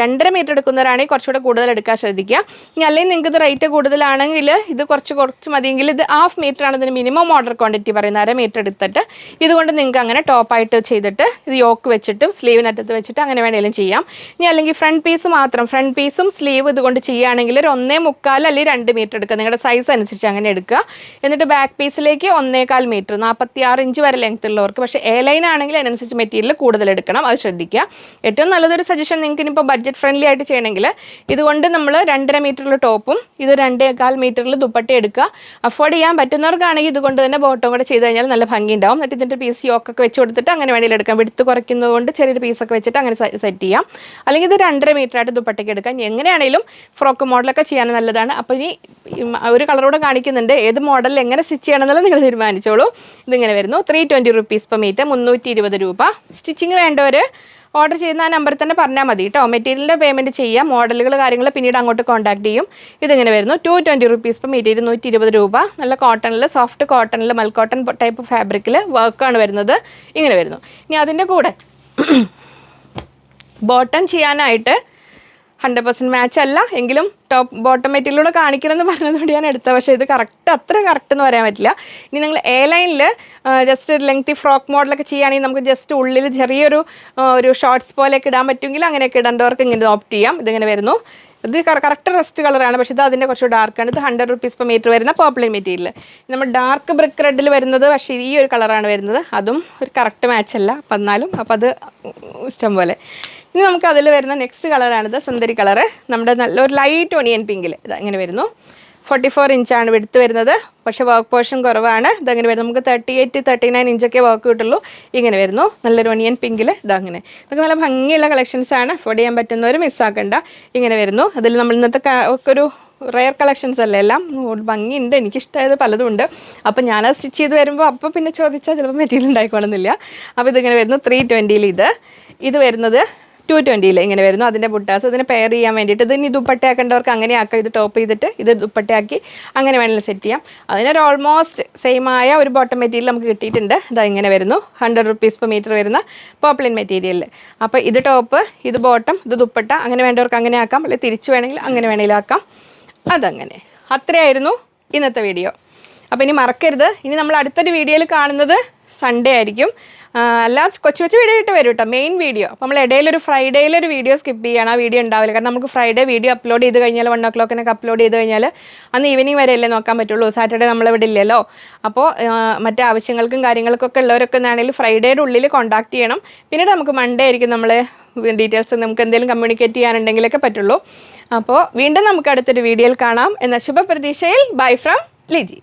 രണ്ടര മീറ്റർ എടുക്കുന്നവരാണെങ്കിൽ കുറച്ചുകൂടെ കൂടുതൽ എടുക്കാൻ ശ്രദ്ധിക്കുക. ഇനി അല്ലെങ്കിൽ നിങ്ങൾക്ക് ഇത് റേറ്റ് കൂടുതലാണെങ്കിൽ ഇത് കുറച്ച് കുറച്ച് മതിയെങ്കിൽ ഇത് ഹാഫ് മീറ്റർ ആണ് ഇതിന് മിനിമം ഓർഡർ ക്വാണ്ടിറ്റി പറയുന്നത്. അര മീറ്റർ എടുത്തിട്ട് ഇതുകൊണ്ട് നിങ്ങൾക്ക് അങ്ങനെ ടോപ്പായിട്ട് ചെയ്തിട്ട് ഇത് യോക്ക് വെച്ചിട്ട് സ്ലീവിനറ്റത്ത് വെച്ചിട്ട് അങ്ങനെ വേണമെങ്കിലും ചെയ്യാം. ഇനി അല്ലെങ്കിൽ ഫ്രണ്ട് പീസ് മാത്രം. ഫ്രണ്ട് പീസും സ്ലീവ് ഇതുകൊണ്ട് ചെയ്യുകയാണെങ്കിൽ ഒരു ഒന്നേ മുക്കാൽ അല്ലെങ്കിൽ രണ്ട് മീറ്റർ എടുക്കുക. നിങ്ങളുടെ സൈസ് അനുസരിച്ച് അങ്ങനെ എടുക്കുക. എന്നിട്ട് ബാക്ക് പീസിലേക്ക് ഒന്നേകാൽ മീറ്റർ നാൽപ്പത്തി ആറ് ഇഞ്ച് വരെ ലെങ്ത് ഉള്ളവർക്ക്. പക്ഷേ എ ലൈൻ ആണെങ്കിൽ അതിനനുസരിച്ച് മെറ്റീരിയൽ കൂടുതൽ എടുക്കണം. അത് ശ്രദ്ധിക്കുക. ഏറ്റവും നല്ലതൊരു സജഷൻ നിങ്ങൾക്ക് ഇനിയിപ്പോൾ ബഡ്ജറ്റ് ഫ്രണ്ട്ലി ആയിട്ട് ചെയ്യണമെങ്കിൽ ഇതുകൊണ്ട് നമ്മൾ രണ്ടര മീറ്ററിൽ ടോപ്പും ഇത് രണ്ടേകാൽ മീറ്ററിൽ ദുപ്പട്ട എടുക്കുക. അഫോർഡ് ചെയ്യാൻ പറ്റുന്നവർക്കാണെങ്കിൽ ഇതുകൊണ്ട് തന്നെ ബോട്ടം കൂടെ ചെയ്ത് കഴിഞ്ഞാൽ നല്ല ഭംഗി ഉണ്ടാവും എന്നിട്ട് ഇതിന്റെ പീസ് യോക്കൊക്കെ വെച്ച് കൊടുത്തിട്ട് അങ്ങനെ വേണമെങ്കിൽ എടുക്കാം. വിടുത്ത് കുറയ്ക്കുന്നത് കൊണ്ട് ചെറിയൊരു പീസൊക്കെ വെച്ചിട്ട് അങ്ങനെ സെറ്റ് ചെയ്യാം. അല്ലെങ്കിൽ ഇത് രണ്ടര മീറ്റർ ആയിട്ട് ദുപ്പട്ടയ്ക്ക് എടുക്കാം. എങ്ങനെയാണെങ്കിലും ഫ്രോക്ക് മോഡലൊക്കെ ചെയ്യാൻ നല്ലതാണ്. അപ്പോൾ ഇനി ഒരു കളറോടെ കാണിക്കുന്നുണ്ട്. ഏത് മോഡലിൽ എങ്ങനെ സ്റ്റിച്ച് ചെയ്യണം എന്നുള്ളത് നിങ്ങൾ തീരുമാനിച്ചോളൂ. ഇതിങ്ങനെ വരുന്നു. Three twenty rupees per metre മുന്നൂറ്റി ഇരുപത് രൂപ. സ്റ്റിച്ചിങ് വേണ്ടവർ ഓർഡർ ചെയ്യുന്ന ആ നമ്പറിൽ തന്നെ പറഞ്ഞാൽ മതി കേട്ടോ മെറ്റീരിയലിന്റെ പേയ്മെന്റ് ചെയ്യാം. മോഡലുകൾ കാര്യങ്ങൾ പിന്നീട് അങ്ങോട്ട് കോൺടാക്ട് ചെയ്യും. ഇതിങ്ങനെ വരുന്നു. Two twenty rupees per metre ഇരുന്നൂറ്റി ഇരുപത് രൂപ. നല്ല കോട്ടണിൽ സോഫ്റ്റ് കോട്ടണിൽ മൽ കോട്ടൺ ടൈപ്പ് ഫാബ്രിക്കിൽ വർക്കാണ് വരുന്നത്. ഇങ്ങനെ വരുന്നു. ഇനി അതിന്റെ കൂടെ ബോട്ടൺ ചെയ്യാനായിട്ട് ഹൺഡ്രഡ് പെർസെന്റ് മാച്ച് അല്ല എങ്കിലും ടോപ്പ് ബോട്ടം മെറ്റീരിയലൂടെ കാണിക്കണം എന്ന് പറഞ്ഞതുകൊണ്ട് ഞാൻ എടുത്ത പക്ഷേ ഇത് കറക്റ്റ് അത്ര കറക്റ്റ് എന്ന് പറയാൻ പറ്റില്ല. ഇനി നിങ്ങൾ എ ലൈനിൽ ജസ്റ്റ് ഒരു ലെങ്തി ഫ്രോക്ക് മോഡലൊക്കെ ചെയ്യുകയാണെങ്കിൽ നമുക്ക് ജസ്റ്റ് ഉള്ളിൽ ചെറിയൊരു ഒരു ഷോർട്സ് പോലെയൊക്കെ ഇടാൻ പറ്റുമെങ്കിൽ അങ്ങനെയൊക്കെ ഇടേണ്ടവർക്ക് ഇങ്ങനെ ഓപ്റ്റ് ചെയ്യാം. ഇതിങ്ങനെ വരുന്നു. ഇത് കറക്റ്റ് റെസ്റ്റ് കളറാണ് പക്ഷേ ഇത് അതിന്റെ കുറച്ച് ഡാർക്കാണ് ഇത് ഹൺഡ്രഡ് റുപ്പീസ് പെർ മീറ്റർ വരുന്ന പോപ്പുലർ മെറ്റീരിയൽ നമ്മൾ ഡാർക്ക് ബ്രിക്ക് റെഡിൽ വരുന്നത് പക്ഷേ ഈ ഒരു കളറാണ് വരുന്നത്. അതും ഒരു കറക്റ്റ് മാച്ച് അല്ല. അപ്പം എന്നാലും അപ്പം അത് ഇഷ്ടം പോലെ. ഇനി നമുക്ക് അതിൽ വരുന്ന നെക്സ്റ്റ് കളറാണിത് സുന്ദരി കളറ് നമ്മുടെ നല്ലൊരു ലൈറ്റ് ഒണിയൻ പിങ്കിൽ ഇത് അങ്ങനെ വരുന്നു. ഫോർട്ടി ഫോർ ഇഞ്ചാണ് വെടുത്ത് വരുന്നത്. പക്ഷേ വർക്ക് പോർഷൻ കുറവാണ്. ഇതങ്ങനെ വരും നമുക്ക് തേർട്ടി എയ്റ്റ് തേർട്ടി നയൻ ഇഞ്ചൊക്കെ വർക്ക് കിട്ടുള്ളൂ. ഇങ്ങനെ വരുന്നു. നല്ലൊരു ഒണിയൻ പിങ്കിൽ ഇതങ്ങനെ ഇതൊക്കെ നല്ല ഭംഗിയുള്ള കളക്ഷൻസ് ആണ്. അഫോർഡ് ചെയ്യാൻ പറ്റുന്നവർ മിസ്സാക്കണ്ട ഇങ്ങനെ വരുന്നു. അതിൽ നമ്മൾ ഇന്നത്തെ ഒക്കെ ഒരു റെയർ കളക്ഷൻസ് അല്ലേ എല്ലാം? ഭംഗി ഭംഗിയുണ്ട്. എനിക്കിഷ്ടമായത് പലതും ഉണ്ട്. അപ്പോൾ ഞാനത് സ്റ്റിച്ച് ചെയ്ത് വരുമ്പോൾ അപ്പോൾ പിന്നെ ചോദിച്ചാൽ ചിലപ്പോൾ മെറ്റീരിയൽ ഉണ്ടായിക്കോണമെന്നില്ല അപ്പോൾ ഇതിങ്ങനെ വരുന്നു. ത്രീ ട്വന്റിയിൽ ഇത്. ഇത് വരുന്നത് ടു ട്വന്റിയിൽ ഇങ്ങനെ വരുന്നു. അതിന്റെ ബുട്ടാസ് അതിനെ പെയർ ചെയ്യാൻ വേണ്ടിയിട്ട് ഇത് ഇനി ദുപ്പട്ടയാക്കേണ്ടവർക്ക് അങ്ങനെ ആക്കാം. ഇത് ടോപ്പ് ചെയ്തിട്ട് ഇത് ദുപ്പട്ടയാക്കി അങ്ങനെ വേണമെങ്കിൽ സെറ്റ് ചെയ്യാം. അതിനൊരു ഓൾമോസ്റ്റ് സെയിം ആയ ഒരു ബോട്ടം മെറ്റീരിയൽ നമുക്ക് കിട്ടിയിട്ടുണ്ട്. ഇതാ ഇങ്ങനെ വരുന്നു. ഹൺഡ്രഡ് റുപ്പീസ് പെർ മീറ്റർ വരുന്ന പോപ്ലിൻ മെറ്റീരിയലിൽ അപ്പോൾ ഇത് ടോപ്പ് ഇത് ബോട്ടം ഇത് ദുപ്പട്ട അങ്ങനെ വേണ്ടവർക്ക് അങ്ങനെ ആക്കാം. അല്ലെങ്കിൽ തിരിച്ച് വേണമെങ്കിൽ അങ്ങനെ വേണമെങ്കിലും ആക്കാം. അതങ്ങനെ. അത്രയായിരുന്നു ഇന്നത്തെ വീഡിയോ അപ്പോൾ ഇനി മറക്കരുത്. ഇനി നമ്മൾ അടുത്തൊരു വീഡിയോയിൽ കാണുന്നത് സൺഡേ ആയിരിക്കും. ആ, അല്ല കൊച്ചു കൊച്ചു വീഡിയോ ഇട്ട് വരും കേട്ടോ മെയിൻ വീഡിയോ അപ്പോൾ നമ്മൾ ഇടയിലൊരു ഫ്രൈഡേയിലൊരു വീഡിയോ സ്കിപ്പ് ചെയ്യണം ആ വീഡിയോ ഉണ്ടാവില്ല കാരണം നമുക്ക് ഫ്രൈഡേ വീഡിയോ അപ്ലോഡ് ചെയ്ത് കഴിഞ്ഞാൽ വൺ ഒ ക്ലോക്കിനൊക്കെ അപ്ലോഡ് ചെയ്ത് കഴിഞ്ഞാൽ അന്ന് ഈവനിങ് വരെ അല്ലേ നോക്കാൻ പറ്റുള്ളൂ. സാറ്റർഡേ നമ്മളിവിടെ ഇല്ലല്ലോ. അപ്പോൾ മറ്റേ ആവശ്യങ്ങൾക്കും കാര്യങ്ങൾക്കൊക്കെ ഉള്ളവരൊക്കെ ആണെങ്കിൽ ഫ്രൈഡേയുടെ ഉള്ളിൽ കോൺടാക്ട് ചെയ്യണം. പിന്നീട് നമുക്ക് മൺഡേ ആയിരിക്കും നമ്മൾ ഡീറ്റെയിൽസ് നമുക്ക് എന്തെങ്കിലും കമ്മ്യൂണിക്കേറ്റ് ചെയ്യാനുണ്ടെങ്കിലൊക്കെ പറ്റുള്ളൂ. അപ്പോൾ വീണ്ടും നമുക്ക് അടുത്തൊരു വീഡിയോയിൽ കാണാം. എന്ന ശുഭപ്രതീക്ഷയിൽ ബൈ ഫ്രം ലിജി.